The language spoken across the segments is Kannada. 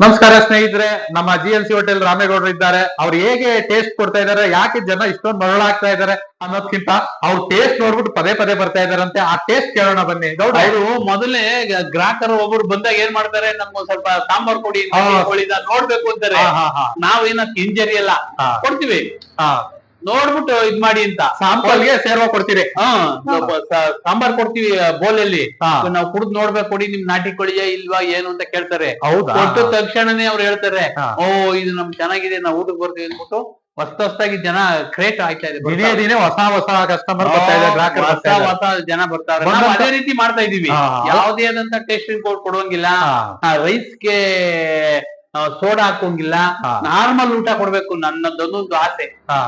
ನಮಸ್ಕಾರ ಸ್ನೇಹಿತರೆ ನಮ್ಮ ಜಿ ಎನ್ ಸಿ ಹೋಟೆಲ್ ರಾಮೇಗೌಡರು ಇದ್ದಾರೆ. ಅವ್ರು ಹೇಗೆ ಟೇಸ್ಟ್ ಕೊಡ್ತಾ ಇದಾರೆ ಯಾಕೆ ಜನ ಇಷ್ಟೊಂದು ಮರಳಾಗ್ತಾ ಇದಾರೆ ಅನ್ನೋದ್ಕಿಂತ ಅವ್ರು ಟೇಸ್ಟ್ ನೋಡ್ಬಿಟ್ಟು ಪದೇ ಪದೇ ಬರ್ತಾ ಇದಾರಂತೆ. ಆ ಟೇಸ್ಟ್ ಕೇಳೋಣ ಬನ್ನಿ. ಗೌಡ ಅವರು ಮೊದಲೇ ಗ್ರಾಹಕರು ಒಬ್ರು ಬಂದಾಗ ಏನ್ ಮಾಡ್ತಾರೆ ನಮ್ಗೆ ಸ್ವಲ್ಪ ಸಾಂಬಾರ್ ಕೊಡಿ. ಕೋಳಿದ ನೋಡ್ಬೇಕು ಅಂತಾರೆ. ನಾವೇನ ಇಂಜರಿ ಅಲ್ಲ ಕೊಡ್ತೀವಿ. ಹಾ. ನೋಡ್ಬಿಟ್ಟು ಇದ್ ಮಾಡಿ ಅಂತ ಸಾಂಬಾರ್ಗೆ ಸೇರ್ವ ಕೊಡ್ತೀರಿ ಹಾ ಸಾಂಬಾರ್ ಕೊಡ್ತೀವಿ ಬೋಲಲ್ಲಿ. ನಾವು ಕುಡ್ದು ನೋಡ್ಬೇಕು ಕೊಡಿ ನಿಮ್ ನಾಟಿ ಕೋಳಿಯ ಇಲ್ವಾ ಏನು ಅಂತ ಕೇಳ್ತಾರೆ ಹೌದಾ ಕೊಟ್ಟ ತಕ್ಷಣನೇ ಅವ್ರು ಹೇಳ್ತಾರೆ. ಓ ಇದು ನಮ್ ಚೆನ್ನಾಗಿದೆ ನಾವು ಊಟಕ್ಕೆ ಬರ್ತೀವಿ ಅಂದ್ಬಿಟ್ಟು ಹೊಸ್ತ ಹೊಸ್ತಾಗಿ ಜನ ಕ್ರೇಟ್ ಆಗ್ತಾ ಇದೆ ದಿನೇ ದಿನೇ ಹೊಸ ಹೊಸ ಕಸ್ಟಮರ್ ಬರ್ತಾ ಇದೆ ಗ್ರಾಹಕರು ಹೊಸ. ಹೊಸ ಜನ ಬರ್ತಾರೆ ನಾವು ಅದೇ ರೀತಿ ಮಾಡ್ತಾ ಇದೀವಿ. ಯಾವುದೇ ಆದಂತ ಟೇಸ್ಟಿಂಗ್ ಕೋಡ್ ಕೊಡುವಂಗಿಲ್ಲ ಹಾ. ರೈಸ್ಗೆ ಸೋಡಾ ಹಾಕೋಂಗಿಲ್ಲ. ನಾರ್ಮಲ್ ಊಟ ಕೊಡ್ಬೇಕು ನನ್ನದೊಂದು ಆಸೆ ಹಾ.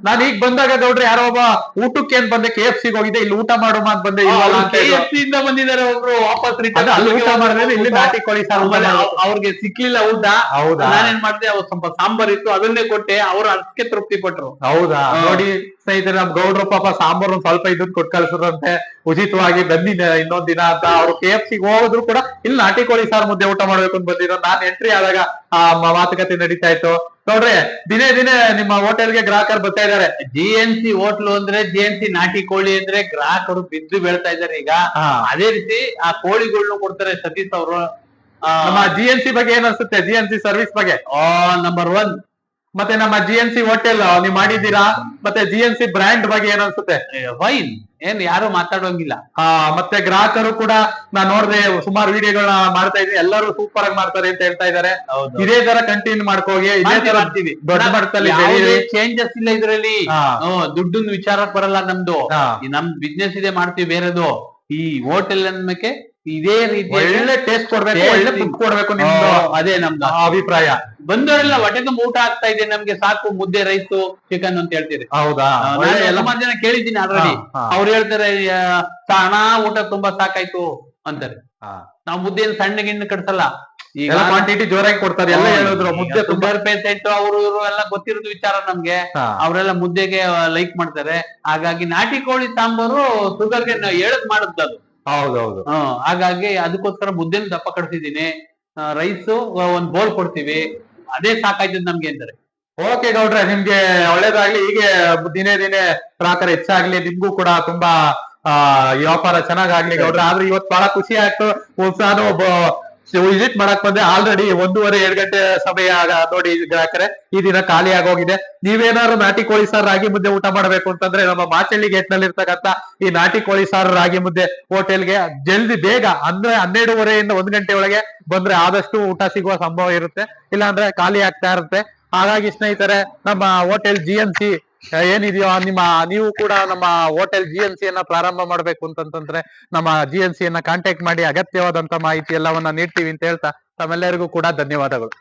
ನಾನ್ ಈಗ ಬಂದಾಗ ನೋಡ್ರಿ ಯಾರೋ ಒಬ್ಬ ಊಟಕ್ಕೆ ಏನ್ ಬಂದೆ ಕೆ ಎಫ್ ಸಿಗೆ ಹೋಗಿದ್ದೆ ಇಲ್ಲಿ ಊಟ ಮಾಡೋ ಅಂತ ಬಂದೆ ಇಲ್ವಲ್ಲ ಅಂತ ಹೇಳಿದ್ರು. KFC ಇಂದ ಬಂದಿದ್ದಾರೆ ಒಬ್ರು ವಾಪಸ್ ಅದು ಅಲ್ಲಿ ಊಟ ಮಾಡಿದ್ರೆ ಇಲ್ಲಿ ನಾಟಿ ಕೋಳಿ ಸಾರು ಊಟ ಅವ್ರಿಗೆ ಸಿಕ್ಲಿಲ್ಲ ಊಟ. ಹೌದಾ? ನಾನೇನ್ ಮಾಡಿದೆ ಅವ್ರು ಸ್ವಲ್ಪ ಸಾಂಬಾರ್ ಇತ್ತು ಅದನ್ನೇ ಕೊಟ್ಟೆ ಅವ್ರು ಅದಕ್ಕೆ ತೃಪ್ತಿ ಪಟ್ರು. ಹೌದಾ? ನೋಡಿ ಸ್ನೇಹಿತರೆ ನಮ್ ಗೌಡ್ರು ಪಾಪ ಸಾಂಬಾರ್ ಒಂದ್ ಸ್ವಲ್ಪ ಇದನ್ ಕೊಟ್ಟು ಕಳ್ಸಿದ್ರಂತೆ. ಉಚಿತವಾಗಿ ಬನ್ನಿ ಇನ್ನೊಂದ್ ದಿನ ಅಂತ ಅವ್ರು ಕೆ ಎಫ್ ಸಿ ಹೋದ್ರು ಕೂಡ ಇಲ್ಲಿ ನಾಟಿ ಕೋಳಿ ಸಾರ್ ಮುದ್ದೆ ಊಟ ಮಾಡ್ಬೇಕು ಅಂತ ಬಂದಿರೋ ನಾನ್ ಎಂಟ್ರಿ ಆದಾಗ ಆ ಮಾತುಕತೆ ನಡೀತಾ ಇತ್ತು. ನೋಡ್ರಿ ದಿನೇ ದಿನೇ ನಿಮ್ಮ ಹೋಟೆಲ್ಗೆ ಗ್ರಾಹಕರು ಬರ್ತಾ ಇದಾರೆ ಜಿ ಎನ್ ಸಿ ಹೋಟ್ಲು ಅಂದ್ರೆ ಜಿ ಎನ್ ಸಿ ನಾಟಿ ಕೋಳಿ ಅಂದ್ರೆ ಗ್ರಾಹಕರು ಬಿದ್ದು ಬೆಳ್ತಾ ಇದಾರೆ ಈಗ. ಅದೇ ರೀತಿ ಆ ಕೋಳಿಗಳ್ನು ಕೊಡ್ತಾರೆ ಸತೀಶ್ ಅವರು. ನಮ್ಮ ಜಿ ಎನ್ ಸಿ ಬಗ್ಗೆ ಏನ್ ಅನ್ಸುತ್ತೆ? ಜಿ ಎನ್ ಸಿ ಸರ್ವಿಸ್ ಬಗ್ಗೆ. ನಂಬರ್ ಒನ್ ಮತ್ತೆ ನಮ್ಮ ಜಿ ಎನ್ ಸಿ ಹೋಟೆಲ್ ನೀವ್ ಮಾಡಿದ್ದೀರಾ? ಮತ್ತೆ ಜಿ ಎನ್ ಸಿ ಬ್ರ್ಯಾಂಡ್ ಬಗ್ಗೆ ಏನನ್ಸುತ್ತೆ ಫೈನ್ ಏನ್ ಯಾರು ಮಾತಾಡೋಂಗಿಲ್ಲ. ಆ ಮತ್ತೆ ಗ್ರಾಹಕರು ಕೂಡ ನಾ ನೋಡ್ದೆ ಸುಮಾರು ವಿಡಿಯೋಗಳನ್ನ ಮಾಡ್ತಾ ಇದ್ದೀನಿ. ಎಲ್ಲರೂ ಸೂಪರ್ ಆಗಿ ಮಾಡ್ತಾರೆ ಅಂತ ಹೇಳ್ತಾ ಇದಾರೆ ಇದೇ ತರ ಕಂಟಿನ್ಯೂ ಮಾಡ್ಕೋಗಿ ಇದೇ ತರ ಮಾಡ್ತೀವಿ. ದೊಡ್ಡ ಮಟ್ಟದಲ್ಲಿ ಚೇಂಜಸ್ ಇಲ್ಲ ಇದ್ರಲ್ಲಿ. ದುಡ್ಡಿನ ವಿಚಾರಕ್ಕೆ ಬರಲ್ಲ ನಮ್ದು. ಈ ನಮ್ ಬಿಸ್ನೆಸ್ ಇದೆ ಮಾಡ್ತೀವಿ ಬೇರೆದು. ಈ ಹೋಟೆಲ್ ಅನ್ಮಕ್ಕೆ ಇದೇ ರೀತಿ ಒಳ್ಳೆ ಟೇಸ್ಟ್ ಕೊಡ್ಬೇಕು ಒಳ್ಳೆ ಫುಡ್ ಕೊಡ್ಬೇಕು ನಿಮ್ದು. ಅದೇ ನಮ್ದು. ಅಭಿಪ್ರಾಯ. ಬಂದವರೆಲ್ಲ ಹೊಟ್ಟೆ ತುಂಬ ಊಟ ಆಗ್ತಾ ಇದೆ ನಮ್ಗೆ ಸಾಕು ಮುದ್ದೆ ರೈಸ್ ಚಿಕನ್ ಅಂತ ಹೇಳ್ತೀರಿ. ಹೌದಾ? ನಾನು ಎಲ್ಲ ಮಾರ್ಜನ ಜನ ಕೇಳಿದ್ದೀನಿ ಆಲ್ರೆಡಿ. ಅವ್ರು ಹೇಳ್ತಾರೆ ಹಣ ಊಟ ತುಂಬಾ ಸಾಕಾಯ್ತು ಅಂತಾರೆ. ನಾವು ಮುದ್ದೆ ಸಣ್ಣ ಗಿಣ್ಣ ಕಟ್ಸಲ್ಲ. ಈಗ ಕ್ವಾಂಟಿಟಿ ಜೋರಾಗಿ ಕೊಡ್ತಾರೆ ಎಲ್ಲ ಹೇಳಿದ್ರು ಮುದ್ದೆ ತುಂಬಾ ಶುಗರ್ ಪೇಷಂಟ್ ಅವರು ಇವರು ಎಲ್ಲ ಗೊತ್ತಿರೋದು ವಿಚಾರ ನಮ್ಗೆ. ಅವರೆಲ್ಲ ಮುದ್ದೆಗೆ ಲೈಕ್ ಮಾಡ್ತಾರೆ. ಹಾಗಾಗಿ ನಾಟಿ ಕೋಳಿ ಸಾಂಬಾರು ಶುಗರ್ಗೆ ಹೇಳದ್ ಮಾಡುದು ಅದು. ಹೌದೌದು. ಹಾಗಾಗಿ ಅದಕ್ಕೋಸ್ಕರ ಮುದ್ದೆನ ದಪ್ಪ ಕಡಿಸಿದೀನಿ ರೈಸು ಒಂದ್ ಬೋಲ್ ಕೊಡ್ತೀವಿ. ಅದೇ ಸಾಕಾಯ್ತದ ನಮ್ಗೆ ಅಂತಾರೆ ಓಕೆ ಗೌಡ್ರೆ, ನಿಮ್ಗೆ ಒಳ್ಳೇದಾಗ್ಲಿ, ಹೀಗೆ ದಿನೇ ದಿನೇ ಗ್ರಾಹಕರು ಹೆಚ್ಚಾಗ್ಲಿ, ನಿಮ್ಗೂ ಕೂಡ ತುಂಬಾ, ಆ ವ್ಯಾಪಾರ ಚೆನ್ನಾಗಾಗ್ಲಿ ಗೌಡ್ರೆ. ಆದ್ರೆ ಇವತ್ತು ಬಹಳ ಖುಷಿ ಆಯ್ತು. ನಾನು ಒಬ್ಬ ವಿಸಿಟ್ ಮಾಡಕ್ ಬಂದೆ ಆಲ್ರೆಡಿ ಒಂದೂವರೆ, ಎರಡು ಗಂಟೆ ಸಮಯ ನೋಡಿ ಗ್ರಾಹಕರೇ, ಈ ದಿನ ಖಾಲಿ ಆಗೋಗಿದೆ. ನೀವೇನಾದ್ರು ನಾಟಿ ಕೋಳಿ ಸಾರು ರಾಗಿ ಮುದ್ದೆ ಊಟ ಮಾಡಬೇಕು ಅಂತಂದ್ರೆ ನಮ್ಮ ಮಾಚಳ್ಳಿ ಗೇಟ್ನಲ್ಲಿ ಇರ್ತಕ್ಕಂತ ಈ ನಾಟಿ ಕೋಳಿ ಸಾರು ರಾಗಿ ಮುದ್ದೆ ಹೋಟೆಲ್ಗೆ ಜಲ್ದಿ ಬೇಗ ಅಂದ್ರೆ ಹನ್ನೆರಡುವರೆಯಿಂದ ಒಂದ್ ಗಂಟೆ ಒಳಗೆ ಬಂದ್ರೆ ಆದಷ್ಟು ಊಟ ಸಿಗುವ ಸಂಭವ ಇರುತ್ತೆ. ಇಲ್ಲಾಂದ್ರೆ ಖಾಲಿ ಆಗ್ತಾ ಇರುತ್ತೆ. ಹಾಗಾಗಿ ಸ್ನೇಹಿತರೆ, ನಮ್ಮ ಹೋಟೆಲ್ ಜಿ ಎಂ ಸಿ ಏನಿದೆಯೋ ನಿಮ್ಮ, ನೀವು ಕೂಡ ನಮ್ಮ ಹೋಟೆಲ್ ಜಿ ಎನ್ ಸಿ ಯನ್ನ ಪ್ರಾರಂಭ ಮಾಡ್ಬೇಕು ಅಂತಂತಂದ್ರೆ ನಮ್ಮ ಜಿ ಎನ್ ಸಿ ಯನ್ನ ಕಾಂಟ್ಯಾಕ್ಟ್ ಮಾಡಿ ಅಗತ್ಯವಾದಂತ ಮಾಹಿತಿ ಎಲ್ಲವನ್ನ ನೀಡ್ತೀವಿ ಅಂತ ಹೇಳ್ತಾ ತಮ್ಮೆಲ್ಲರಿಗೂ ಕೂಡ ಧನ್ಯವಾದಗಳು.